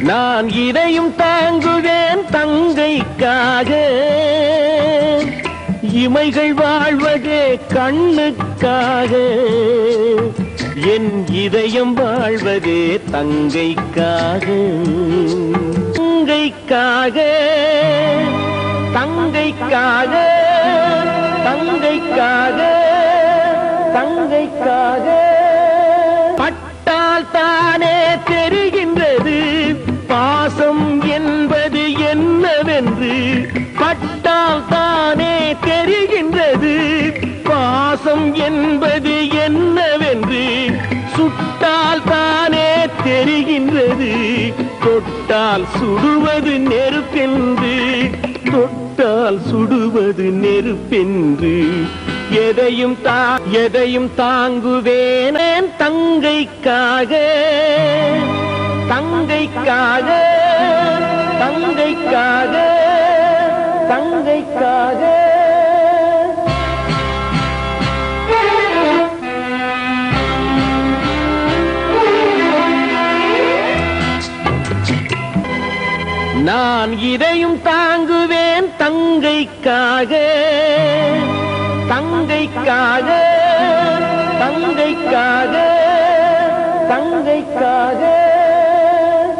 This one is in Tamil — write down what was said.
நான் இதையும் தாங்குவேன் தங்கைக்காக. இமைகள் வாழ்வதே கண்ணுக்காக. என் இதயம் வாழ்வதே தங்கைக்காக. தங்கைக்காக. தங்கைக்காக. தங்கைக்காக. தங்கைக்காக. பட்டால் தானே பாசம் என்பது என்னவென்று பட்டால் தானே தெரிகின்றது. பாசம் என்பது என்னவென்று சுட்டால் தானே தெரிகின்றது. தொட்டால் சுடுவது நெருப்பென்று தொட்டால் சுடுவது நெருப்பென்று. எதையும் தா எதையும் தாங்குவேனேன் தங்கைக்காக தங்கைக்காக. தங்கைக்காக. நான் இதையும் தாங்குவேன் தங்கைக்காக. தங்கைக்காக தங்கைக்காக தங்கைக்காக.